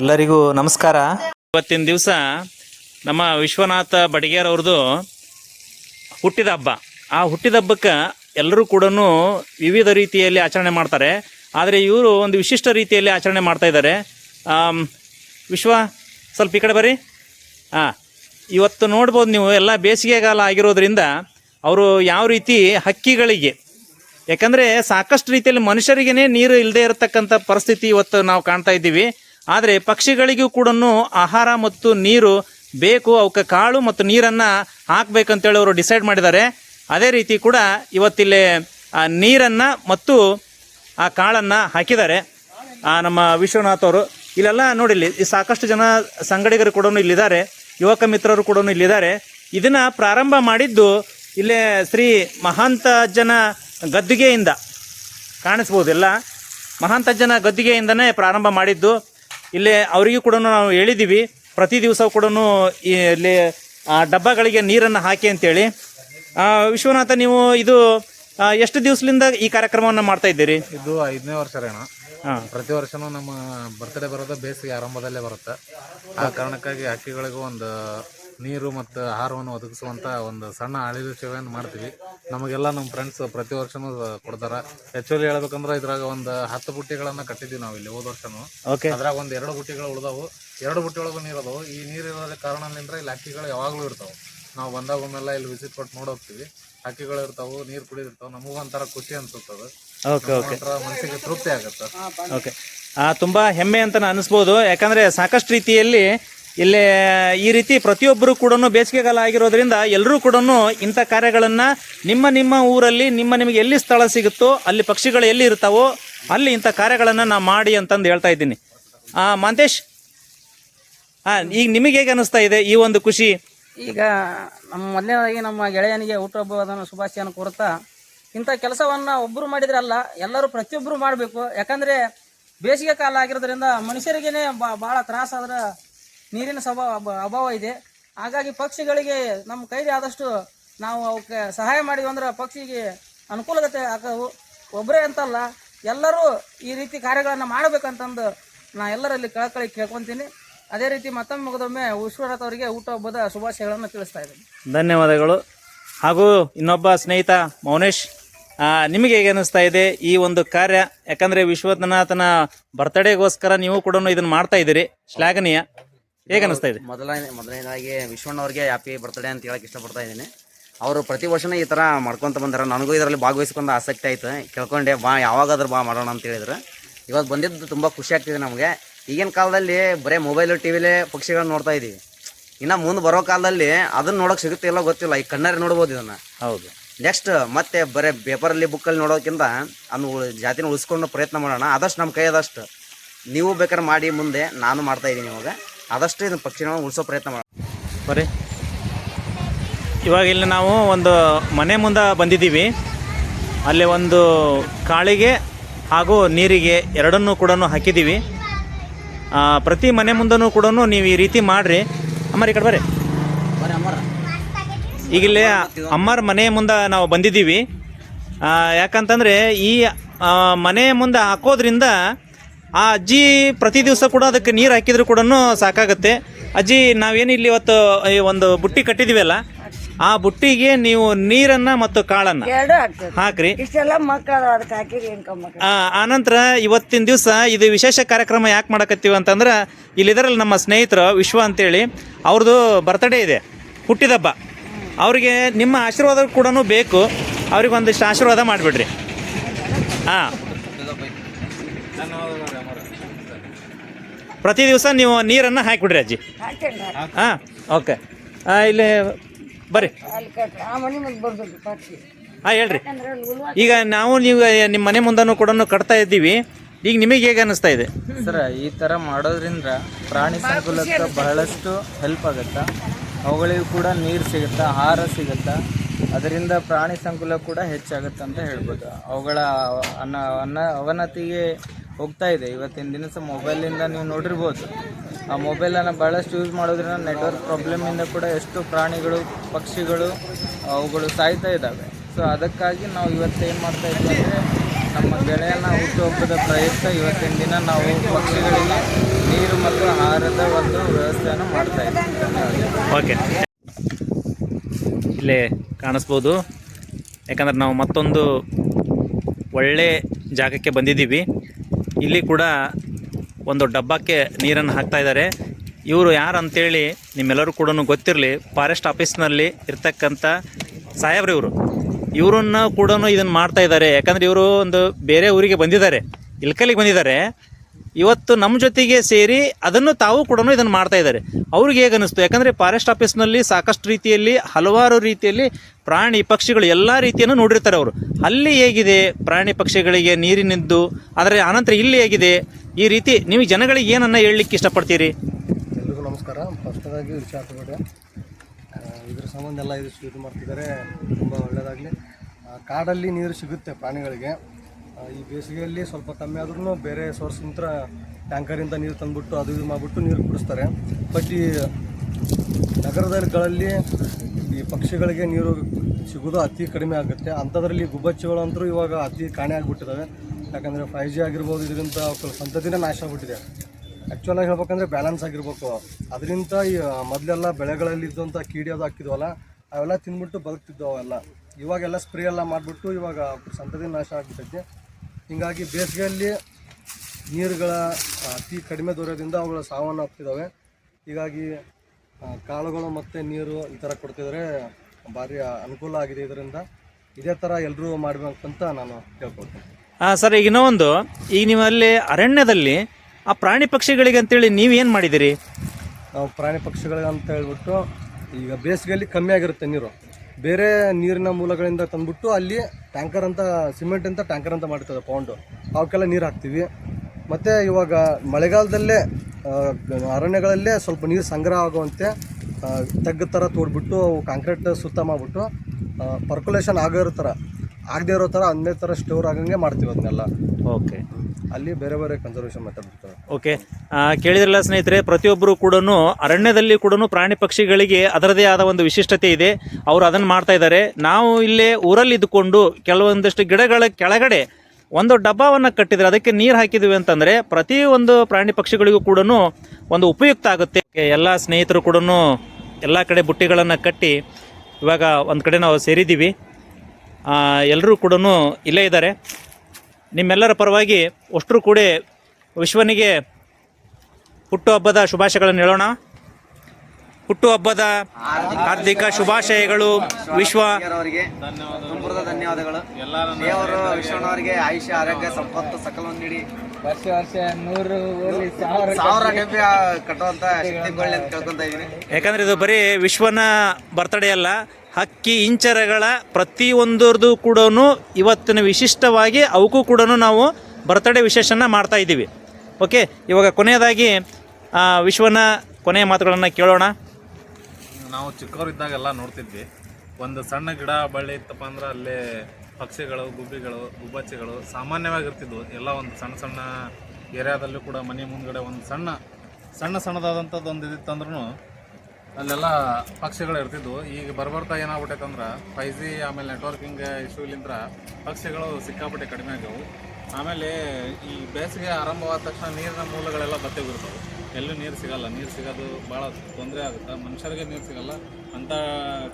ಎಲ್ಲರಿಗೂ ನಮಸ್ಕಾರ. ಇವತ್ತಿನ ದಿವಸ ನಮ್ಮ ವಿಶ್ವನಾಥ ಬಡಿಗೇರ್ ಅವ್ರದ್ದು ಹುಟ್ಟಿದ ಹಬ್ಬ. ಆ ಹುಟ್ಟಿದ ಹಬ್ಬಕ್ಕೆ ಎಲ್ಲರೂ ಕೂಡ ವಿವಿಧ ರೀತಿಯಲ್ಲಿ ಆಚರಣೆ ಮಾಡ್ತಾರೆ. ಆದರೆ ಇವರು ಒಂದು ವಿಶಿಷ್ಟ ರೀತಿಯಲ್ಲಿ ಆಚರಣೆ ಮಾಡ್ತಾ ಇದ್ದಾರೆ. ವಿಶ್ವ, ಸ್ವಲ್ಪ ಈ ಕಡೆ ಬರ್ರಿ. ಹಾಂ ಇವತ್ತು ನೋಡ್ಬೋದು ನೀವು, ಎಲ್ಲ ಬೇಸಿಗೆಗಾಲ ಆಗಿರೋದ್ರಿಂದ ಅವರು ಯಾವ ರೀತಿ ಹಕ್ಕಿಗಳಿಗೆ, ಯಾಕಂದರೆ ಸಾಕಷ್ಟು ರೀತಿಯಲ್ಲಿ ಮನುಷ್ಯರಿಗೇ ನೀರು ಇಲ್ಲದೆ ಇರತಕ್ಕಂಥ ಪರಿಸ್ಥಿತಿ ಇವತ್ತು ನಾವು ಕಾಣ್ತಾ ಇದ್ದೀವಿ. ಆದರೆ ಪಕ್ಷಿಗಳಿಗೂ ಕೂಡ ಆಹಾರ ಮತ್ತು ನೀರು ಬೇಕು. ಅವಕ್ಕೆ ಕಾಳು ಮತ್ತು ನೀರನ್ನು ಹಾಕಬೇಕಂತೇಳಿ ಅವರು ಡಿಸೈಡ್ ಮಾಡಿದ್ದಾರೆ. ಅದೇ ರೀತಿ ಕೂಡ ಇವತ್ತಿಲ್ಲಿ, ಆ, ನೀರನ್ನು ಮತ್ತು ಆ ಕಾಳನ್ನು ಹಾಕಿದ್ದಾರೆ. ನಮ್ಮ ವಿಶ್ವನಾಥ್ ಅವರು. ಇಲ್ಲೆಲ್ಲ ನೋಡಿಲ್ಲಿ ಸಾಕಷ್ಟು ಜನ ಸಂಗಡಿಗರು ಕೂಡ ಇಲ್ಲಿದ್ದಾರೆ. ಯುವಕ ಮಿತ್ರರು ಕೂಡ ಇಲ್ಲಿದ್ದಾರೆ. ಇದನ್ನು ಪ್ರಾರಂಭ ಮಾಡಿದ್ದು ಇಲ್ಲೇ ಶ್ರೀ ಮಹಾಂತಜ್ಜನ ಗದ್ದಿಗೆಯಿಂದ ಮಹಾಂತಜ್ಜನ ಎಲ್ಲ ಮಹಾಂತ ಅಜ್ಜನ ಗದ್ದಿಗೆಯಿಂದನೇ ಪ್ರಾರಂಭ ಮಾಡಿದ್ದು. ಇಲ್ಲೇ ಅವರಿಗೂ ಕೂಡ ನಾವು ಹೇಳಿದ್ದೀವಿ ಪ್ರತಿ ದಿವಸ ಕೂಡ ಇಲ್ಲಿ ಆ, ಡಬ್ಬಗಳಿಗೆ ನೀರನ್ನು ಹಾಕಿ ಅಂತೇಳಿ. ಆ, ವಿಶ್ವನಾಥ ನೀವು ಇದು ಎಷ್ಟು ದಿವಸದಿಂದ ಈ ಕಾರ್ಯಕ್ರಮವನ್ನು ಮಾಡ್ತಾ ಇದ್ದೀರಿ? ಇದು ಐದನೇ ವರ್ಷ ರೇಣ ಹಾಂ. ಪ್ರತಿ ವರ್ಷನೂ ನಮ್ಮ ಬರ್ತ್ಡೇ ಬರೋದು ಬೇಸಿಗೆ ಆರಂಭದಲ್ಲೇ ಬರುತ್ತೆ. ಆ ಕಾರಣಕ್ಕಾಗಿ ಹಕ್ಕಿಗಳಿಗೂ ಒಂದು ನೀರು ಮತ್ತು ಆಹಾರವನ್ನು ಒದಗಿಸುವಂಥ ಒಂದು ಸಣ್ಣ ಅಳಿಲು ಸೇವೆಯನ್ನು ಮಾಡ್ತೀವಿ. ನಮಗೆಲ್ಲ ನಮ್ಮ ಫ್ರೆಂಡ್ಸ್ ಪ್ರತಿ ವರ್ಷನೂ ಕೊಡ್ತಾರೆ. ಆ್ಯಕ್ಚುಲಿ ಹೇಳ್ಬೇಕಂದ್ರೆ ಇದ್ರಾಗ ಒಂದು ಹತ್ತು ಬುಟ್ಟಿಗಳನ್ನು ಕಟ್ಟಿದ್ದೀವಿ ನಾವು ಇಲ್ಲಿ ಹೋದ ವರ್ಷನೂ. ಓಕೆ ಅದ್ರಾಗ ಒಂದು ಎರಡು ಬುಟ್ಟಿಗಳು ಉಳಿದವು. ಎರಡು ಬುಟ್ಟಿಯೊಳಗೂ ನೀರು ಅದಾವು. ಈ ನೀರು ಇರೋದ ಕಾರಣದಿಂದ ಇಲ್ಲಿ ಹಕ್ಕಿಗಳು ಯಾವಾಗಲೂ ಇರ್ತಾವೆ. ನಾವು ಬಂದಾಗ ಒಮ್ಮೆಲ್ಲ ಇಲ್ಲಿ ವಿಸಿಟ್ ಕೊಟ್ಟು ನೋಡೋಗ್ತೀವಿ ಹಕ್ಕಿಗಳು ಇರ್ತಾವು ನೀರು ಕುಡಿದಿರ್ತಾವೆ. ನಮಗೂ ಒಂಥರ ಖುಷಿ ಅನ್ಸುತ್ತದ. ಓಕೆ ಓಕೆ ಮನಸ್ಸಿಗೆ ತೃಪ್ತಿ ಆಗುತ್ತೆ. ಓಕೆ ತುಂಬ ಹೆಮ್ಮೆ ಅಂತ ಅನಿಸ್ಬೋದು. ಯಾಕಂದರೆ ಸಾಕಷ್ಟು ರೀತಿಯಲ್ಲಿ ಇಲ್ಲಿ ಈ ರೀತಿ ಪ್ರತಿಯೊಬ್ಬರು ಕೂಡ ಬೇಸಿಗೆಗಾಲ ಆಗಿರೋದ್ರಿಂದ ಎಲ್ಲರೂ ಕೂಡ ಇಂಥ ಕಾರ್ಯಗಳನ್ನು ನಿಮ್ಮ ನಿಮ್ಮ ಊರಲ್ಲಿ, ನಿಮ್ಮ ನಿಮಗೆ ಎಲ್ಲಿ ಸ್ಥಳ ಸಿಗುತ್ತೋ, ಅಲ್ಲಿ ಪಕ್ಷಿಗಳು ಎಲ್ಲಿ ಇರ್ತಾವೋ, ಅಲ್ಲಿ ಇಂಥ ಕಾರ್ಯಗಳನ್ನು ನಾ ಮಾಡಿ ಅಂತಂದು ಹೇಳ್ತಾ ಇದ್ದೀನಿ. ಮಾಂತೇಶ್? ಹಾಂ ಈಗ ನಿಮಗೆ ಹೇಗೆ ಅನಿಸ್ತಾ ಇದೆ ಈ ಒಂದು ಖುಷಿ? ಈಗ ನಮ್ಮ ಮೊದಲನೇದಾಗಿ ನಮ್ಮ ಗೆಳೆಯನಿಗೆ ಹುಟ್ಟುಹಬ್ಬದ ಶುಭಾಶಯನ ಕೋರುತ್ತಾ ಇಂಥ ಕೆಲಸವನ್ನ ಒಬ್ಬರು ಮಾಡಿದ್ರಲ್ಲ ಎಲ್ಲರೂ ಪ್ರತಿಯೊಬ್ಬರು ಮಾಡಬೇಕು. ಯಾಕಂದ್ರೆ ಬೇಸಿಗೆ ಕಾಲ ಆಗಿರೋದ್ರಿಂದ ಮನುಷ್ಯರಿಗೇನೆ ಭಾಳ ತ್ರಾಸಾದ್ರೆ ನೀರಿನ ಅಭ- ಅಭಾವ ಇದೆ. ಹಾಗಾಗಿ ಪಕ್ಷಿಗಳಿಗೆ ನಮ್ಮ ಕೈಲಿ ಆದಷ್ಟು ನಾವು ಅವಕ್ಕೆ ಸಹಾಯ ಮಾಡಿದ್ವಿ ಅಂದ್ರೆ ಪಕ್ಷಿಗೆ ಅನುಕೂಲತೆ ಆಗವು. ಒಬ್ಬರೇ ಅಂತಲ್ಲ, ಎಲ್ಲರೂ ಈ ರೀತಿ ಕಾರ್ಯಗಳನ್ನು ಮಾಡಬೇಕಂತಂದು ನಾ ಎಲ್ಲರಲ್ಲಿ ಕಳಕಳಿ ಕೇಳ್ಕೊತೀನಿ. ಅದೇ ರೀತಿ ಮತ್ತೊಮ್ಮೆ ಮುಗಿದೊಮ್ಮೆ ವಿಶ್ವನಾಥ್ ಅವರಿಗೆ ಊಟ ಹಬ್ಬದ ಶುಭಾಶಯಗಳನ್ನು ತಿಳಿಸ್ತಾ ಇದ್ದೀನಿ. ಧನ್ಯವಾದಗಳು. ಹಾಗೂ ಇನ್ನೊಬ್ಬ ಸ್ನೇಹಿತ ಮೌನೇಶ್ ನಿಮಗೆ ಹೇಗೆ ಅನಿಸ್ತಾ ಇದೆ ಈ ಒಂದು ಕಾರ್ಯ? ಯಾಕಂದರೆ ವಿಶ್ವನಾಥನ ಬರ್ತಡೇಗೋಸ್ಕರ ನೀವು ಕೂಡ ಇದನ್ನು ಮಾಡ್ತಾ ಇದ್ದೀರಿ. ಶ್ಲಾಘನೀಯ. ಹೇಗೆ ಅನಿಸ್ತಾ ಇದೆ? ಮೊದಲನೇ ಮೊದಲನೇದಾಗಿ ವಿಶ್ವಣ್ಣವ್ರಿಗೆ ಹ್ಯಾಪಿ ಬರ್ತ್ಡೇ ಅಂತ ಹೇಳಕ್ಕೆ ಇಷ್ಟಪಡ್ತಾ ಇದ್ದೀನಿ. ಅವರು ಪ್ರತಿ ವರ್ಷನೇ ಈ ಥರ ಮಾಡ್ಕೊತ ಬಂದಾರೆ. ನನಗೂ ಇದರಲ್ಲಿ ಭಾಗವಹಿಸ್ಕೊಂಡು ಆಸಕ್ತಿ ಆಯಿತು. ಕೇಳ್ಕೊಂಡೆ ಬಾ ಯಾವಾಗಾದ್ರೂ ಬಾ ಮಾಡೋಣ ಅಂತ ಹೇಳಿದ್ರು. ಇವತ್ತು ಬಂದಿದ್ದು ತುಂಬ ಖುಷಿ ಆಗ್ತಿದೆ ನಮಗೆ. ಈಗಿನ ಕಾಲದಲ್ಲಿ ಬರೀ ಮೊಬೈಲು ಟಿ ವಿಲೇ ಪಕ್ಷಿಗಳನ್ನ ನೋಡ್ತಾ ಇದ್ದೀವಿ ಇನ್ನು ಮುಂದೆ ಬರೋ ಕಾಲದಲ್ಲಿ ಅದನ್ನ ನೋಡೋಕೆ ಸಿಗುತ್ತಿಲ್ಲ ಗೊತ್ತಿಲ್ಲ. ಈ ಕಣ್ಣಾರೆ ನೋಡ್ಬೋದು ಇದನ್ನು. ಹೌದು. ನೆಕ್ಸ್ಟ್ ಮತ್ತೆ ಬರೀ ಪೇಪರಲ್ಲಿ ಬುಕ್ಕಲ್ಲಿ ನೋಡೋಕ್ಕಿಂತ ಅದನ್ನು ಉಳ್- ಜಾತಿನ ಉಳಿಸ್ಕೊಂಡು ಪ್ರಯತ್ನ ಮಾಡೋಣ. ಆದಷ್ಟು ನಮ್ಮ ಕೈ ಆದಷ್ಟು ನೀವು ಬೇಕಾದ್ರೆ ಮಾಡಿ ಮುಂದೆ ನಾನು ಮಾಡ್ತಾ ಇದ್ದೀನಿ ಇವಾಗ. ಆದಷ್ಟು ಇದನ್ನ ಪಕ್ಷಿನ ಉಳಿಸೋ ಪ್ರಯತ್ನ ಮಾಡೋಣ ಬರೀ ಇವಾಗ ಇಲ್ಲಿ ನಾವು ಒಂದು ಮನೆ ಮುಂದೆ ಬಂದಿದ್ದೀವಿ. ಅಲ್ಲಿ ಒಂದು ಕಾಳಿಗೆ ಹಾಗೂ ನೀರಿಗೆ ಎರಡನ್ನೂ ಕೂಡ ಹಾಕಿದ್ದೀವಿ. ಪ್ರತಿ ಮನೆ ಮುಂದೂ ಕೂಡ ನೀವು ಈ ರೀತಿ ಮಾಡಿರಿ. ಅಮ್ಮರ ಈ ಕಡೆ ಬರ್ರಿ. ಈಗ ಇಲ್ಲಿ ಅಮ್ಮರ ಮನೆ ಮುಂದೆ ನಾವು ಬಂದಿದ್ದೀವಿ. ಯಾಕಂತಂದರೆ ಈ ಮನೆ ಮುಂದೆ ಹಾಕೋದ್ರಿಂದ ಆ ಅಜ್ಜಿ ಪ್ರತಿ ದಿವಸ ಕೂಡ ಅದಕ್ಕೆ ನೀರು ಹಾಕಿದ್ರು ಕೂಡ ಸಾಕಾಗುತ್ತೆ. ಅಜ್ಜಿ ನಾವೇನು ಇಲ್ಲಿ ಇವತ್ತು ಈ ಒಂದು ಬುಟ್ಟಿ ಕಟ್ಟಿದ್ದೀವಲ್ಲ ಆ ಬುಟ್ಟಿಗೆ ನೀವು ನೀರನ್ನ ಮತ್ತು ಕಾಳನ್ನ ಎರಡು ಹಾಕ್ರಿ. ಇಷ್ಟೆಲ್ಲ ಮಕ್ಕಳು ಅದಕ್ಕೆ ಹಾಕಿರಿ ಇನ್ಕಮ್ ಮಕ್ಕಳು ಆ, ಆನಂತರ ಇವತ್ತಿನ ದಿವಸ ಇದು ವಿಶೇಷ ಕಾರ್ಯಕ್ರಮ ಯಾಕೆ ಮಾಡಕತ್ತೀವಿ ಅಂತಂದ್ರೆ ಇಲ್ಲಿದರಲ್ಲಿ ನಮ್ಮ ಸ್ನೇಹಿತರು ವಿಶ್ವ ಅಂತೇಳಿ ಅವ್ರದ್ದು ಬರ್ತಡೇ ಇದೆ ಹುಟ್ಟಿದಬ್ಬ. ಅವ್ರಿಗೆ ನಿಮ್ಮ ಆಶೀರ್ವಾದ ಕೂಡ ಬೇಕು. ಅವ್ರಿಗೆ ಒಂದಿಷ್ಟು ಆಶೀರ್ವಾದ ಮಾಡಿಬಿಡ್ರಿ. ಹಾಂ ಪ್ರತಿ ದಿವಸ ನೀವು ನೀರನ್ನು ಹಾಕಿಬಿಡ್ರಿ ಅಜ್ಜಿ. ಹಾಂ ಓಕೆ. ಇಲ್ಲಿ ಬರ್ರಿ. ಹಾಂ ಹೇಳ್ರಿ. ಈಗ ನಾವು ನೀವು ನಿಮ್ಮ ಮನೆ ಮುಂದನೂ ಕೂಡ ಕಟ್ತಾ ಇದ್ದೀವಿ. ಈಗ ನಿಮಗೆ ಹೇಗೆ ಅನಿಸ್ತಾ ಇದೆ? ಸರ್ ಈ ಥರ ಮಾಡೋದ್ರಿಂದ ಪ್ರಾಣಿ ಸಂಕುಲಕ್ಕೆ ಬಹಳಷ್ಟು ಹೆಲ್ಪ್ ಆಗುತ್ತೆ? ಅವುಗಳಿಗೂ ಕೂಡ ನೀರು ಸಿಗುತ್ತಾ? ಆಹಾರ ಸಿಗುತ್ತಾ? ಅದರಿಂದ ಪ್ರಾಣಿ ಸಂಕುಲ ಕೂಡ ಹೆಚ್ಚಾಗುತ್ತೆ ಅಂತ ಹೇಳ್ಬೋದು. ಅವುಗಳ ಅನ್ನ ಅನ್ನ ಅವನತಿಗೆ ಹೋಗ್ತಾ ಇದೆ. ಇವತ್ತಿನ ದಿನ ಸಹ ಮೊಬೈಲಿಂದ ನೀವು ನೋಡಿರ್ಬೋದು. ಆ ಮೊಬೈಲನ್ನು ಭಾಳಷ್ಟು ಯೂಸ್ ಮಾಡೋದ್ರಿಂದ ನೆಟ್ವರ್ಕ್ ಪ್ರಾಬ್ಲಮಿಂದ ಕೂಡ ಎಷ್ಟು ಪ್ರಾಣಿಗಳು, ಪಕ್ಷಿಗಳು, ಅವುಗಳು ಸಾಯ್ತಾ ಇದ್ದಾವೆ. ಸೊ ಅದಕ್ಕಾಗಿ ನಾವು ಇವತ್ತೇನು ಮಾಡ್ತಾ ಇದ್ದೀವಿ ಅಂದರೆ ನಮ್ಮ ಗೆಳೆಯನ ಹುಟ್ಟುಹಬ್ಬದ ಪ್ರಯುಕ್ತ ಇವತ್ತಿನ ದಿನ ನಾವು ಪಕ್ಷಿಗಳಿಗೆ ನೀರು ಮತ್ತು ಆಹಾರದ ಒಂದು ವ್ಯವಸ್ಥೆಯನ್ನು ಮಾಡ್ತಾ ಇದ್ದೀವಿ ಓಕೆ ಇಲ್ಲೇ ಕಾಣಿಸ್ಬೋದು. ಯಾಕಂದ್ರೆ ನಾವು ಮತ್ತೊಂದು ಒಳ್ಳೆ ಜಾಗಕ್ಕೆ ಬಂದಿದ್ದೀವಿ. ಇಲ್ಲಿ ಕೂಡ ಒಂದು ಡಬ್ಬಕ್ಕೆ ನೀರನ್ನು ಹಾಕ್ತಾ ಇದ್ದಾರೆ. ಇವರು ಯಾರು ಅಂತೇಳಿ ನಿಮ್ಮೆಲ್ಲರೂ ಕೂಡ ಗೊತ್ತಿರಲಿ, ಫಾರೆಸ್ಟ್ ಆಫೀಸ್ನಲ್ಲಿ ಇರ್ತಕ್ಕಂಥ ಸಾಹೇಬ್ರು ಇವರು. ಇವರನ್ನ ಕೂಡ ಇದನ್ನು ಮಾಡ್ತಾ ಇದ್ದಾರೆ. ಯಾಕಂದರೆ ಇವರು ಒಂದು ಬೇರೆ ಊರಿಗೆ ಬಂದಿದ್ದಾರೆ ಇಲ್ಕಲಿಗೆ ಬಂದಿದ್ದಾರೆ. ಇವತ್ತು ನಮ್ಮ ಜೊತೆಗೆ ಸೇರಿ ಅದನ್ನು ತಾವು ಕೂಡ ಇದನ್ನು ಮಾಡ್ತಾ ಇದ್ದಾರೆ. ಅವ್ರಿಗೆ ಹೇಗೆ ಅನ್ನಿಸ್ತು ಯಾಕಂದರೆ ಫಾರೆಸ್ಟ್ ಆಫೀಸ್ನಲ್ಲಿ ಸಾಕಷ್ಟು ರೀತಿಯಲ್ಲಿ, ಹಲವಾರು ರೀತಿಯಲ್ಲಿ ಪ್ರಾಣಿ ಪಕ್ಷಿಗಳು ಎಲ್ಲ ರೀತಿಯನ್ನು ನೋಡಿರ್ತಾರೆ ಅವರು. ಅಲ್ಲಿ ಹೇಗಿದೆ? ಪ್ರಾಣಿ ಪಕ್ಷಿಗಳಿಗೆ ನೀರಿನಿದ್ದು ಆದರೆ ಆನಂತರ ಇಲ್ಲಿ ಹೇಗಿದೆ? ಈ ರೀತಿ ನೀವು ಜನಗಳಿಗೆ ಏನನ್ನ ಹೇಳಲಿಕ್ಕೆ ಇಷ್ಟಪಡ್ತೀರಿ? ಎಲ್ರಿಗೂ ನಮಸ್ಕಾರ. ಫಸ್ಟಾಗಿ ವಿಚಾರ ಬೇಡ ಇದ್ರ ಸಂಬಂಧ ಎಲ್ಲ ಇದು ಇದು ಮಾಡ್ತಿದ್ದಾರೆ. ತುಂಬ ಒಳ್ಳೆಯದಾಗಲಿ ಕಾಡಲ್ಲಿ ನೀರು ಸಿಗುತ್ತೆ ಪ್ರಾಣಿಗಳಿಗೆ. ಈ ಬೇಸಿಗೆಯಲ್ಲಿ ಸ್ವಲ್ಪ ಕಮ್ಮಿ ಆದ್ರೂ ಬೇರೆ ಸೋರ್ಸ್ ಸೋರ್ಸ್ನಿಂದ ಟ್ಯಾಂಕರಿಂದ ನೀರು ತಂದುಬಿಟ್ಟು ಅದು ಇದು ಮಾಡಿಬಿಟ್ಟು ನೀರು ಕುಡಿಸ್ತಾರೆ. ಬಟ್ ಈ ನಗರಗಳಲ್ಲಿ ಈ ಪಕ್ಷಿಗಳಿಗೆ ನೀರು ಸಿಗೋದು ಅತಿ ಕಡಿಮೆ ಆಗುತ್ತೆ. ಅಂಥದ್ರಲ್ಲಿ ಗುಬ್ಬಚ್ಚಿಗಳು ಅಂತೂ ಇವಾಗ ಅತಿ ಕಾಣೆ ಆಗಿಬಿಟ್ಟಿದ್ದಾವೆ ಯಾಕಂದರೆ ಫೈವ್ ಜಿ ಆಗಿರ್ಬೋದು, ಇದರಿಂದ ಅವಕ್ಕೆ ಸಂತತಿನೇ ನಾಶ ಆಗ್ಬಿಟ್ಟಿದೆ. ಆ್ಯಕ್ಚುಲಾಗಿ ಹೇಳ್ಬೇಕಂದ್ರೆ ಬ್ಯಾಲೆನ್ಸ್ ಆಗಿರ್ಬೇಕು. ಅದರಿಂದ ಈ ಮೊದಲೆಲ್ಲ ಬೆಳೆಗಳಲ್ಲಿ ಇದ್ದಂಥ ಕೀಡಿ ಅದು ಹಾಕಿದ್ವಲ್ಲ, ಅವೆಲ್ಲ ತಿಂದ್ಬಿಟ್ಟು ಬದುಕ್ತಿದ್ದವು ಅವೆಲ್ಲ. ಇವಾಗೆಲ್ಲ ಸ್ಪ್ರೇ ಎಲ್ಲ ಮಾಡಿಬಿಟ್ಟು ಇವಾಗ ಸಂತತಿ ನಾಶ ಆಗ್ಬಿಟ್ಟೈತಿ. ಹೀಗಾಗಿ ಬೇಸಿಗೆಯಲ್ಲಿ ನೀರುಗಳ ಅತಿ ಕಡಿಮೆ ದೂರದಿಂದ ಅವುಗಳ ಸಾವನ್ನು ಆಗ್ತಿದ್ದಾವೆ ಹೀಗಾಗಿ ಕಾಳುಗಳು ಮತ್ತು ನೀರು ಈ ಥರ ಕೊಡ್ತಿದ್ರೆ ಭಾರಿ ಅನುಕೂಲ ಆಗಿದೆ ಇದರಿಂದ. ಇದೇ ಥರ ಎಲ್ಲರೂ ಮಾಡಬೇಕಂತ ನಾನು ಕೇಳ್ಕೊಳ್ತೀನಿ ಹಾಂ ಸರ್ ಈಗ ಇನ್ನೊಂದು. ಈಗ ನಿಮ್ಮಲ್ಲಿ ಅರಣ್ಯದಲ್ಲಿ ಆ ಪ್ರಾಣಿ ಪಕ್ಷಿಗಳಿಗೆ ಅಂತೇಳಿ ನೀವೇನು ಮಾಡಿದ್ದೀರಿ ನಾವು ಪ್ರಾಣಿ ಪಕ್ಷಿಗಳಿಗೆ ಅಂತ ಹೇಳ್ಬಿಟ್ಟು ಈಗ ಬೇಸಿಗೆಯಲ್ಲಿ ಕಮ್ಮಿ ಆಗಿರುತ್ತೆ ನೀರು. ಬೇರೆ ನೀರಿನ ಮೂಲಗಳಿಂದ ತಂದ್ಬಿಟ್ಟು ಅಲ್ಲಿ ಟ್ಯಾಂಕರ್ ಅಂತ ಸಿಮೆಂಟ್ ಅಂತ ಟ್ಯಾಂಕರ್ ಅಂತ ಮಾಡ್ತದೆ ಪೌಂಡು. ಅವಕ್ಕೆಲ್ಲ ನೀರು ಹಾಕ್ತೀವಿ. ಮತ್ತು ಇವಾಗ ಮಳೆಗಾಲದಲ್ಲೇ ಅರಣ್ಯಗಳಲ್ಲೇ ಸ್ವಲ್ಪ ನೀರು ಸಂಗ್ರಹ ಆಗುವಂತೆ ತಗ್ಗ ಥರ ತೋಡ್ಬಿಟ್ಟು ಅವು ಕಾಂಕ್ರೀಟ್ ಸುತ್ತ ಮಾಡಿಬಿಟ್ಟು ಪರ್ಕುಲೇಷನ್ ಆಗೋ ಇರೋ ಥರ ಆಗದೇ ಇರೋ ಥರ ಒಂದೇ ಥರ ಸ್ಟೋರ್ ಆಗಂಗೆ ಮಾಡ್ತೀವಿ ಅದನ್ನೆಲ್ಲ. ಓಕೆ. ಅಲ್ಲಿ ಬೇರೆ ಬೇರೆ ಕನ್ಸರ್ವೇಷನ್ ಮೆಥಡ್ ಇರ್ತವೆ. ಓಕೆ. ಕೇಳಿದ್ರಲ್ಲ ಸ್ನೇಹಿತರೆ ಪ್ರತಿಯೊಬ್ಬರು ಕೂಡ ಅರಣ್ಯದಲ್ಲಿ ಕೂಡ ಪ್ರಾಣಿ ಪಕ್ಷಿಗಳಿಗೆ ಅದರದೇ ಆದ ಒಂದು ವಿಶಿಷ್ಟತೆ ಇದೆ. ಅವರು ಅದನ್ನು ಮಾಡ್ತಾ ಇದ್ದಾರೆ. ನಾವು ಇಲ್ಲೇ ಊರಲ್ಲಿ ಇದ್ದುಕೊಂಡು ಕೆಲವೊಂದಷ್ಟು ಗಿಡಗಳ ಕೆಳಗಡೆ ಒಂದು ಡಬ್ಬವನ್ನು ಕಟ್ಟಿದರೆ ಅದಕ್ಕೆ ನೀರು ಹಾಕಿದ್ವಿ ಅಂತಂದರೆ ಪ್ರತಿ ಒಂದು ಪ್ರಾಣಿ ಪಕ್ಷಿಗಳಿಗೂ ಕೂಡ ಒಂದು ಉಪಯುಕ್ತ ಆಗುತ್ತೆ. ಎಲ್ಲ ಸ್ನೇಹಿತರು ಕೂಡ ಎಲ್ಲ ಕಡೆ ಬುಟ್ಟಿಗಳನ್ನು ಕಟ್ಟಿ ಇವಾಗ ಒಂದು ಕಡೆ ನಾವು ಸೇರಿದ್ದೀವಿ. ಎಲ್ಲರೂ ಕೂಡ ಇಲ್ಲೇ ಇದ್ದಾರೆ. ನಿಮ್ಮೆಲ್ಲರ ಪರವಾಗಿ ಅಷ್ಟರು ಕೂಡ ವಿಶ್ವನಿಗೆ ಹುಟ್ಟುಹಬ್ಬದ ಶುಭಾಶಯಗಳನ್ನು ಹೇಳೋಣ. ಹುಟ್ಟುಹಬ್ಬದ ಹಾರ್ದಿಕ ಶುಭಾಶಯಗಳು ವಿಶ್ವ ಅವರಿಗೆ ತುಂಬುರದ ಧನ್ಯವಾದಗಳು. ದೇವರು ವಿಶ್ವನವರಿಗೆ ಆಯುಷ್ಯ ಆರೋಗ್ಯ ಸಂಪತ್ತು ಸಕಲವನ್ನು ನೀಡಿ. ವರ್ಷ ವರ್ಷ ನೂರು ಸಾವಿರ ಡಬ್ಬಿ ಕಟ್ಟುವಂತ ಅಂತ ಕೇಳ್ಕೊಂತ ಇದೀನಿ. ಯಾಕಂದ್ರೆ ಇದು ಬರೀ ವಿಶ್ವನ ಬರ್ತಡೇ ಅಲ್ಲ ಹಕ್ಕಿ ಇಂಚರಗಳ ಪ್ರತಿಯೊಂದರದು ಕೂಡ ಇವತ್ತಿನ ವಿಶಿಷ್ಟವಾಗಿ ಅವಕ್ಕೂ ಕೂಡ ನಾವು ಬರ್ತಡೇ ವಿಶೇಷನ ಮಾಡ್ತಾ ಇದ್ದೀವಿ. ಓಕೆ ಇವಾಗ ಕೊನೆಯದಾಗಿ ವಿಶ್ವನ ಕೊನೆಯ ಮಾತುಗಳನ್ನು ಕೇಳೋಣ. ನಾವು ಚಿಕ್ಕವರಿದ್ದಾಗೆಲ್ಲ ನೋಡ್ತಿದ್ವಿ. ಒಂದು ಸಣ್ಣ ಗಿಡ, ಬಳ್ಳಿ ಇತ್ತಪ್ಪ ಅಂದ್ರೆ ಅಲ್ಲಿ ಪಕ್ಷಿಗಳು, ಗುಬ್ಬಿಗಳು, ಗುಬ್ಬಚ್ಚಿಗಳು ಸಾಮಾನ್ಯವಾಗಿರ್ತಿದ್ವು. ಎಲ್ಲ ಒಂದು ಸಣ್ಣ ಸಣ್ಣ ಏರಿಯಾದಲ್ಲೂ ಕೂಡ ಮನೆ ಮುಂದ್ಗಡೆ ಒಂದು ಸಣ್ಣ ಸಣ್ಣ ಸಣ್ಣದಾದಂಥದ್ದು ಒಂದು ಇದಿತ್ತಂದ್ರೂ ಅಲ್ಲೆಲ್ಲ ಪಕ್ಷಿಗಳು ಇರ್ತಿದ್ವು. ಈಗ ಬರ್ಬರ್ತಾ ಏನಾಗ್ಬಿಟ್ಟೈತೆ ಅಂದ್ರೆ ಫೈ ಜಿ ಆಮೇಲೆ ನೆಟ್ವರ್ಕಿಂಗ್ ಇಶ್ಯೂಲಿಂದ ಪಕ್ಷಿಗಳು ಸಿಕ್ಕಾಪಟ್ಟೆ ಕಡಿಮೆ ಆಗ್ಯಾವು. ಆಮೇಲೆ ಈ ಬೇಸಿಗೆ ಆರಂಭವಾದ ತಕ್ಷಣ ನೀರಿನ ಮೂಲಗಳೆಲ್ಲ ಬತ್ತೆ ಬಿಡ್ತಾವೆ ಎಲ್ಲೂ ನೀರು ಸಿಗಲ್ಲ. ನೀರು ಸಿಗೋದು ಭಾಳ ತೊಂದರೆ ಆಗುತ್ತೆ. ಮನುಷ್ಯರಿಗೆ ನೀರು ಸಿಗಲ್ಲ. ಅಂಥ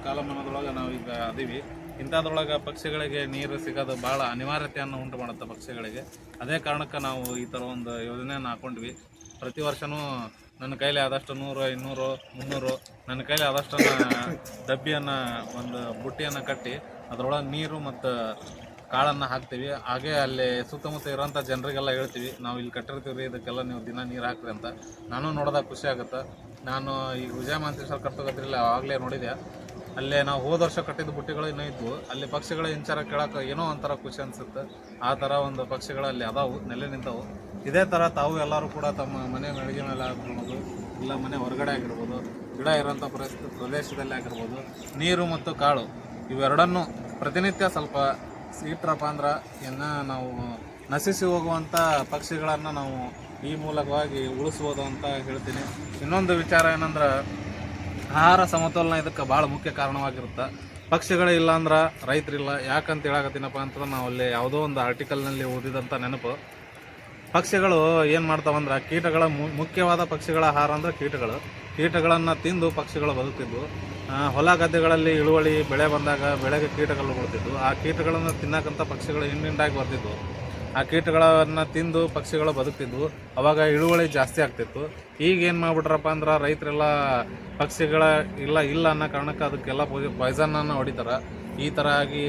ಕಾಲಮಾನದೊಳಗೆ ನಾವು ಈಗ ಅದೀವಿ. ಇಂಥದ್ರೊಳಗೆ ಪಕ್ಷಿಗಳಿಗೆ ನೀರು ಸಿಗೋದು ಭಾಳ ಅನಿವಾರ್ಯತೆಯನ್ನು ಉಂಟು ಮಾಡುತ್ತೆ ಪಕ್ಷಿಗಳಿಗೆ. ಅದೇ ಕಾರಣಕ್ಕೆ ನಾವು ಈ ಥರ ಒಂದು ಯೋಜನೆಯನ್ನು ಹಾಕೊಂಡ್ವಿ. ಪ್ರತಿ ವರ್ಷವೂ ನನ್ನ ಕೈಲಿ ಆದಷ್ಟು ನೂರು ಇನ್ನೂರು ಮುನ್ನೂರು ನನ್ನ ಕೈಲಿ ಆದಷ್ಟನ್ನು ಡಬ್ಬಿಯನ್ನು, ಒಂದು ಬುಟ್ಟಿಯನ್ನು ಕಟ್ಟಿ, ಅದರೊಳಗೆ ನೀರು ಮತ್ತು ಕಾಳನ್ನು ಹಾಕ್ತೀವಿ. ಹಾಗೆ ಅಲ್ಲಿ ಸುತ್ತಮುತ್ತ ಇರೋಂಥ ಜನರಿಗೆಲ್ಲ ಹೇಳ್ತೀವಿ, ನಾವು ಇಲ್ಲಿ ಕಟ್ಟಿರ್ತೀವಿ ರೀ ಇದಕ್ಕೆಲ್ಲ ನೀವು ದಿನ ನೀರು ಹಾಕ್ರಿ ಅಂತ. ನಾನು ನೋಡಿದಾಗ ಖುಷಿ ಆಗುತ್ತೆ. ನಾನು ಈಗ ವಿಜಯ ಮಾಂತೇಶ್ವರ ಕಟ್ಟೋದ್ರಲ್ಲಿ ಆಗಲೇ ನೋಡಿದೆ. ಅಲ್ಲೇ ನಾವು ಹೋದ ವರ್ಷ ಕಟ್ಟಿದ ಬುಟ್ಟಿಗಳು ಇನ್ನೂ ಇದ್ವು. ಅಲ್ಲಿ ಪಕ್ಷಿಗಳ ಹಿಂಚಾರ ಕೇಳೋಕೆ ಏನೋ ಒಂಥರ ಖುಷಿ ಅನಿಸುತ್ತೆ. ಆ ಥರ ಒಂದು ಪಕ್ಷಿಗಳು ಅಲ್ಲಿ ಅದಾವು, ನೆಲೆ ನಿಂತವು. ಇದೇ ಥರ ತಾವು ಎಲ್ಲರೂ ಕೂಡ ತಮ್ಮ ಮನೆ ಮಳಿಗೆ ಮೇಲೆ ಆಗಿರ್ಬೋದು, ಇಲ್ಲ ಮನೆ ಹೊರಗಡೆ ಆಗಿರ್ಬೋದು, ಗಿಡ ಇರೋಂಥ ಪ್ರದೇಶದಲ್ಲಿ ಆಗಿರ್ಬೋದು, ನೀರು ಮತ್ತು ಕಾಳು ಇವೆರಡನ್ನು ಪ್ರತಿನಿತ್ಯ ಸ್ವಲ್ಪ ಇಟ್ರಪ್ಪ ಅಂದ್ರೆ ಇನ್ನು ನಾವು ನಶಿಸಿ ಹೋಗುವಂಥ ಪಕ್ಷಿಗಳನ್ನು ನಾವು ಈ ಮೂಲಕವಾಗಿ ಉಳಿಸ್ಬೋದು ಅಂತ ಹೇಳ್ತೀನಿ. ಇನ್ನೊಂದು ವಿಚಾರ ಏನಂದ್ರೆ, ಆಹಾರ ಸಮತೋಲನ ಇದಕ್ಕೆ ಭಾಳ ಮುಖ್ಯ ಕಾರಣವಾಗಿರುತ್ತೆ. ಪಕ್ಷಿಗಳೇ ಇಲ್ಲ ಅಂದ್ರೆ ರೈತರಿಲ್ಲ. ಯಾಕಂತ ಹೇಳಕತ್ತೀನಪ್ಪ ಅಂತಂದ್ರೆ ನಾವು ಅಲ್ಲಿ ಯಾವುದೋ ಒಂದು ಆರ್ಟಿಕಲ್ನಲ್ಲಿ ಓದಿದಂಥ ನೆನಪು. ಪಕ್ಷಿಗಳು ಏನು ಮಾಡ್ತಾವಂದ್ರೆ ಕೀಟಗಳ ಮುಖ್ಯವಾದ ಪಕ್ಷಿಗಳ ಆಹಾರ ಅಂದ್ರೆ ಕೀಟಗಳು. ಕೀಟಗಳನ್ನು ತಿಂದು ಪಕ್ಷಿಗಳು ಬದುಕ್ತಿದ್ವು. ಹೊಲ ಗದ್ದೆಗಳಲ್ಲಿ ಇಳುವಳಿ ಬೆಳೆ ಬಂದಾಗ ಬೆಳೆಗೆ ಕೀಟಗಳು ಬರ್ತಿದ್ವು ಆ ಕೀಟಗಳನ್ನು ತಿನ್ನಕ್ಕಂಥ ಪಕ್ಷಿಗಳು ಹಿಂಡಿಂಡಾಗಿ ಬರ್ತಿದ್ವು. ಆ ಕೀಟಗಳನ್ನು ತಿಂದು ಪಕ್ಷಿಗಳು ಬದುಕ್ತಿದ್ವು. ಅವಾಗ ಇಳುವಳಿ ಜಾಸ್ತಿ ಆಗ್ತಿತ್ತು. ಈಗ ಏನು ಮಾಡ್ಬಿಟ್ರಪ್ಪ ಅಂದ್ರೆ ರೈತರೆಲ್ಲ ಪಕ್ಷಿಗಳ ಇಲ್ಲ ಇಲ್ಲ ಅನ್ನೋ ಕಾರಣಕ್ಕೆ ಅದಕ್ಕೆಲ್ಲ ಪಾಯ್ಸನನ್ನು ಹೊಡಿತಾರೆ. ಈ ಥರ ಆಗಿ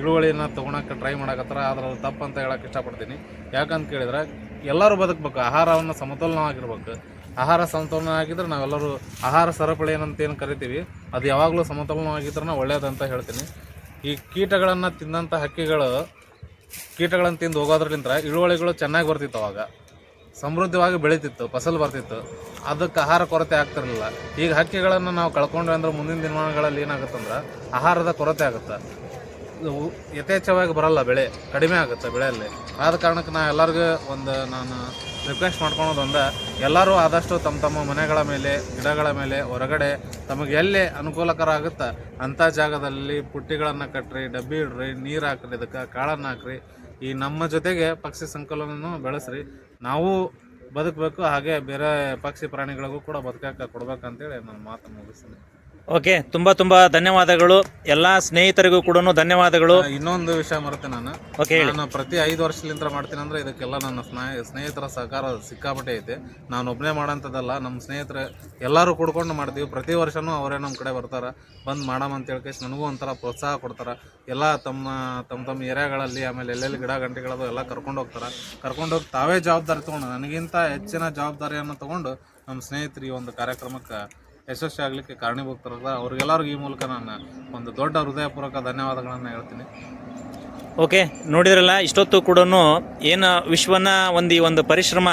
ಇಳುವಳಿನ ತೊಗೊಳಕ್ಕೆ ಟ್ರೈ ಮಾಡಕತ್ತಾರ. ಆದ್ರೆ ಅದು ತಪ್ಪು ಅಂತ ಹೇಳಕ್ಕೆ ಇಷ್ಟಪಡ್ತೀನಿ. ಯಾಕಂತ ಕೇಳಿದ್ರೆ ಎಲ್ಲರೂ ಬದುಕಬೇಕು, ಆಹಾರವನ್ನು ಸಮತೋಲನವಾಗಿರ್ಬೇಕು. ಆಹಾರ ಸಮತೋಲನ ಆಗಿದ್ರೆ ನಾವೆಲ್ಲರೂ ಆಹಾರ ಸರಪಳಿ ಏನಂತ ಏನು ಕರಿತೀವಿ, ಅದು ಯಾವಾಗಲೂ ಸಮತೋಲನವಾಗಿದ್ರೆ ಒಳ್ಳೆಯದಂತ ಹೇಳ್ತೀನಿ. ಈ ಕೀಟಗಳನ್ನು ತಿಂದಂಥ ಹಕ್ಕಿಗಳು, ಕೀಟಗಳನ್ನು ತಿಂದು ಹೋಗೋದ್ರಲಿಂದ ಇಳುವಳಿಗಳು ಚೆನ್ನಾಗಿ ಬರ್ತಿತ್ತು ಅವಾಗ. ಸಮೃದ್ಧವಾಗಿ ಬೆಳೀತಿತ್ತು, ಫಸಲು ಬರ್ತಿತ್ತು. ಅದಕ್ಕೆ ಆಹಾರ ಕೊರತೆ ಆಗ್ತಿರಲಿಲ್ಲ. ಈಗ ಹಕ್ಕಿಗಳನ್ನು ನಾವು ಕಳ್ಕೊಂಡ್ರೆ ಅಂದ್ರೆ ಮುಂದಿನ ದಿನಮಾನಗಳಲ್ಲಿ ಏನಾಗುತ್ತಂದ್ರೆ ಆಹಾರದ ಕೊರತೆ ಆಗುತ್ತೆ. ಯಥೇಚ್ಛವಾಗಿ ಬರಲ್ಲ ಬೆಳೆ, ಕಡಿಮೆ ಆಗುತ್ತೆ ಬೆಳೆಯಲ್ಲಿ. ಆದ ಕಾರಣಕ್ಕೆ ನಾ ಎಲ್ಲರಿಗೂ ಒಂದು ನಾನು ರಿಕ್ವೆಸ್ಟ್ ಮಾಡ್ಕೊಳೋದು ಒಂದೇ, ಎಲ್ಲರೂ ಆದಷ್ಟು ತಮ್ಮ ತಮ್ಮ ಮನೆಗಳ ಮೇಲೆ, ಗಿಡಗಳ ಮೇಲೆ, ಹೊರಗಡೆ ತಮಗೆ ಎಲ್ಲಿ ಅನುಕೂಲಕರ ಆಗುತ್ತೆ ಅಂಥ ಜಾಗದಲ್ಲಿ ಪುಟ್ಟಿಗಳನ್ನು ಕಟ್ರಿ, ಡಬ್ಬಿ ಇಡ್ರಿ, ನೀರು ಹಾಕ್ರಿ ಇದಕ್ಕೆ ಕಾಳನ್ನು ಹಾಕ್ರಿ, ಈ ನಮ್ಮ ಜೊತೆಗೆ ಪಕ್ಷಿ ಸಂಕಲನವನ್ನು ಬೆಳೆಸ್ರಿ. ನಾವು ಬದುಕಬೇಕು, ಹಾಗೆ ಬೇರೆ ಪಕ್ಷಿ ಪ್ರಾಣಿಗಳಿಗೂ ಕೂಡ ಬದುಕಕ್ಕೆ ಕೊಡ್ಬೇಕಂತೇಳಿ ನನ್ನ ಮಾತು ಮುಗಿಸ್ತೀನಿ. ಓಕೆ ತುಂಬ ತುಂಬ ಧನ್ಯವಾದಗಳು. ಎಲ್ಲ ಸ್ನೇಹಿತರಿಗೂ ಕೂಡ ಧನ್ಯವಾದಗಳು. ಇನ್ನೊಂದು ವಿಷಯ ಮರ್ತೆ ನಾನು. ಓಕೆ ಹೇಳಿ. ನಾನು ಪ್ರತಿ ಐದು ವರ್ಷಲಿಂದ ಮಾಡ್ತೀನಿ ಅಂದ್ರೆ ಇದಕ್ಕೆಲ್ಲ ನನ್ನ ಸ್ನೇಹ ಸ್ನೇಹಿತರ ಸಹಕಾರ ಸಿಕ್ಕಾಪಟ್ಟೆ ಐತೆ. ನಾನು ಒಬ್ಬನೇ ಮಾಡೋಂಥದ್ದಲ್ಲ ನಮ್ಮ ಸ್ನೇಹಿತರು ಎಲ್ಲರೂ ಕೂಡ್ಕೊಂಡು ಮಾಡ್ತೀವಿ. ಪ್ರತಿ ವರ್ಷನೂ ಅವರೇ ನಮ್ಮ ಕಡೆ ಬರ್ತಾರೆ. ಬಂದು ಮಾಡಮ್ ಅಂತ ಹೇಳ್ಕೇಶ್ ನನಗೂ ಒಂಥರ ಪ್ರೋತ್ಸಾಹ ಕೊಡ್ತಾರೆ. ಎಲ್ಲ ತಮ್ಮ ತಮ್ಮ ತಮ್ಮ ಏರಿಯಾಗಳಲ್ಲಿ ಆಮೇಲೆ ಎಲ್ಲೆಲ್ಲಿ ಗಿಡ ಗಂಟೆಗಳದು ಎಲ್ಲ ಕರ್ಕೊಂಡು ಹೋಗ್ತಾರೆ. ಕರ್ಕೊಂಡು ಹೋಗಿ ತಾವೇ ಜವಾಬ್ದಾರಿ ತೊಗೊಂಡು ನನಗಿಂತ ಹೆಚ್ಚಿನ ಜವಾಬ್ದಾರಿಯನ್ನು ತಗೊಂಡು ನಮ್ಮ ಸ್ನೇಹಿತರು ಈ ಒಂದು ಕಾರ್ಯಕ್ರಮಕ್ಕೆ ಯಶಸ್ವಿ ಆಗಲಿಕ್ಕೆ ಕಾರಣೀಭೂತರಾದ ಅವ್ರಿಗೆಲ್ಲರಿಗೂ ಈ ಮೂಲಕ ನಾನು ಒಂದು ದೊಡ್ಡ ಹೃದಯಪೂರ್ವಕ ಧನ್ಯವಾದಗಳನ್ನು ಹೇಳ್ತೀನಿ. ಓಕೆ, ನೋಡಿದ್ರಲ್ಲ, ಇಷ್ಟೊತ್ತು ಕೂಡ ಏನು ವಿಶ್ವನ ಒಂದು ಈ ಒಂದು ಪರಿಶ್ರಮ,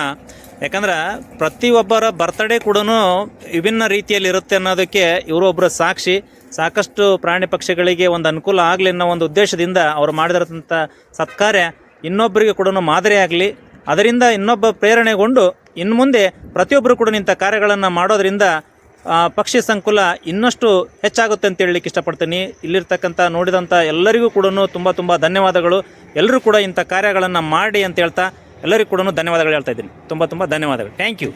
ಯಾಕಂದ್ರೆ ಪ್ರತಿಯೊಬ್ಬರ ಬರ್ತಡೇ ಕೂಡ ವಿಭಿನ್ನ ರೀತಿಯಲ್ಲಿ ಇರುತ್ತೆ ಅನ್ನೋದಕ್ಕೆ ಒಬ್ಬರು ಸಾಕ್ಷಿ. ಸಾಕಷ್ಟು ಪ್ರಾಣಿ ಪಕ್ಷಿಗಳಿಗೆ ಒಂದು ಅನುಕೂಲ ಆಗಲಿ ಅನ್ನೋ ಒಂದು ಉದ್ದೇಶದಿಂದ ಅವರು ಮಾಡಿದಂಥ ಸತ್ಕಾರ್ಯ ಇನ್ನೊಬ್ಬರಿಗೆ ಕೂಡ ಮಾದರಿ ಆಗಲಿ. ಅದರಿಂದ ಇನ್ನೊಬ್ಬ ಪ್ರೇರಣೆಗೊಂಡು ಇನ್ನು ಮುಂದೆ ಪ್ರತಿಯೊಬ್ಬರು ಕೂಡ ನಿಂತ ಕಾರ್ಯಗಳನ್ನು ಮಾಡೋದರಿಂದ ಪಕ್ಷಿ ಸಂಕುಲ ಇನ್ನಷ್ಟು ಹೆಚ್ಚಾಗುತ್ತೆ ಅಂತ ಹೇಳಲಿಕ್ಕೆ ಇಷ್ಟಪಡ್ತೀನಿ. ಇಲ್ಲಿರ್ತಕ್ಕಂಥ ನೋಡಿದಂಥ ಎಲ್ಲರಿಗೂ ಕೂಡ ತುಂಬ ತುಂಬ ಧನ್ಯವಾದಗಳು. ಎಲ್ಲರೂ ಕೂಡ ಇಂಥ ಕಾರ್ಯಗಳನ್ನು ಮಾಡಿ ಅಂತ ಹೇಳ್ತಾ ಎಲ್ಲರಿಗೂ ಕೂಡ ಧನ್ಯವಾದಗಳು ಹೇಳ್ತಾ ಇದ್ದೀನಿ. ತುಂಬ ತುಂಬ ಧನ್ಯವಾದಗಳು. Thank you